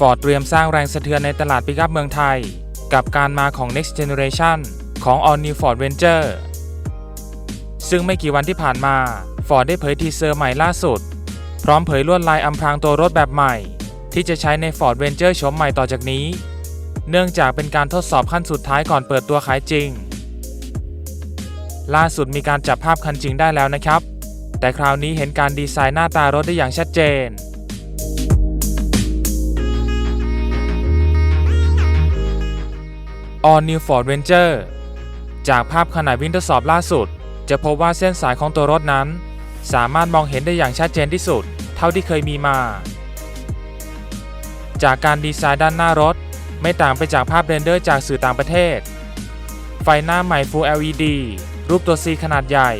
Ford เตรียมสร้างแรงสะเทือนในตลาดปิกอัพเมืองไทย กับการมาของ Next Generation ของ All New Ford Ranger ซึ่งไม่กี่วันที่ผ่านมา Ford ได้เผยทีเซอร์ใหม่ล่าสุด พร้อมเผยลวดลายอำพรางตัวรถแบบใหม่ ที่จะใช้ใน Ford Ranger โฉมใหม่ต่อจากนี้ เนื่องจากเป็นการทดสอบขั้นสุดท้ายก่อนเปิดตัวขายจริง ล่าสุดมีการจับภาพคันจริงได้แล้วนะครับ แต่คราวนี้เห็นการดีไซน์หน้าตารถได้อย่างชัดเจน All New Ford Ranger จากภาพขณะวิ่งทดสอบล่าสุด จะพบว่าเส้นสายของตัวรถนั้น สามารถมองเห็นได้อย่างชัดเจนที่สุด เท่าที่เคยมีมา จากการดีไซน์ด้านหน้ารถ ไม่ต่างไปจากภาพเรนเดอร์จากสื่อต่างประเทศ ไฟหน้าใหม่ Full LED รูปตัว C ขนาดใหญ่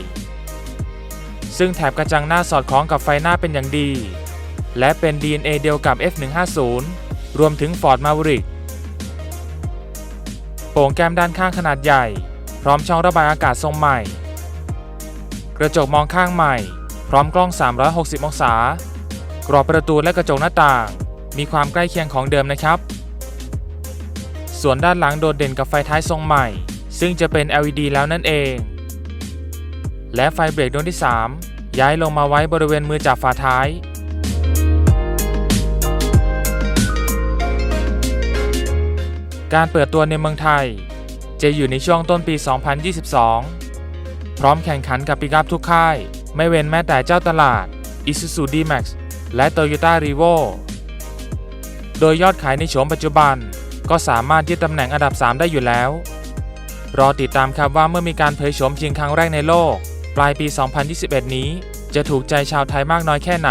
ซึ่งแถบกระจังหน้าสอดคล้องกับไฟหน้าเป็นอย่างดี และเป็น DNA เดียวกับ F150 รวมถึง Ford Maverick โป่งแก้มด้านข้างขนาดใหญ่ พร้อมช่องระบายอากาศทรงใหม่ กระจกมองข้างใหม่ พร้อมกล้อง 360 องศา กรอบประตูและกระจกหน้าต่าง มีความใกล้เคียงของเดิมนะครับ ส่วนด้านหลังโดดเด่นกับไฟท้ายทรงใหม่ ซึ่งจะเป็น LED แล้วนั่นเอง และไฟเบรกดวงที่ 3 ย้ายลงมาไว้บริเวณมือจับฝาท้าย การเปิดตัวในเมืองไทย จะอยู่ในช่วงต้นปี 2022 พร้อมแข่งขันกับปิกอัพทุกค่าย ไม่เว้นแม้แต่เจ้าตลาด Isuzu D-Max และ Toyota Revo โดยยอดขายในโฉมปัจจุบันก็สามารถยึดตำแหน่งอันดับ 3 ได้อยู่แล้ว รอติดตามครับว่าเมื่อมีการเผยโฉมจริงครั้งแรกในโลก ปลายปี 2021 นี้ จะถูกใจชาวไทยมากน้อยแค่ไหน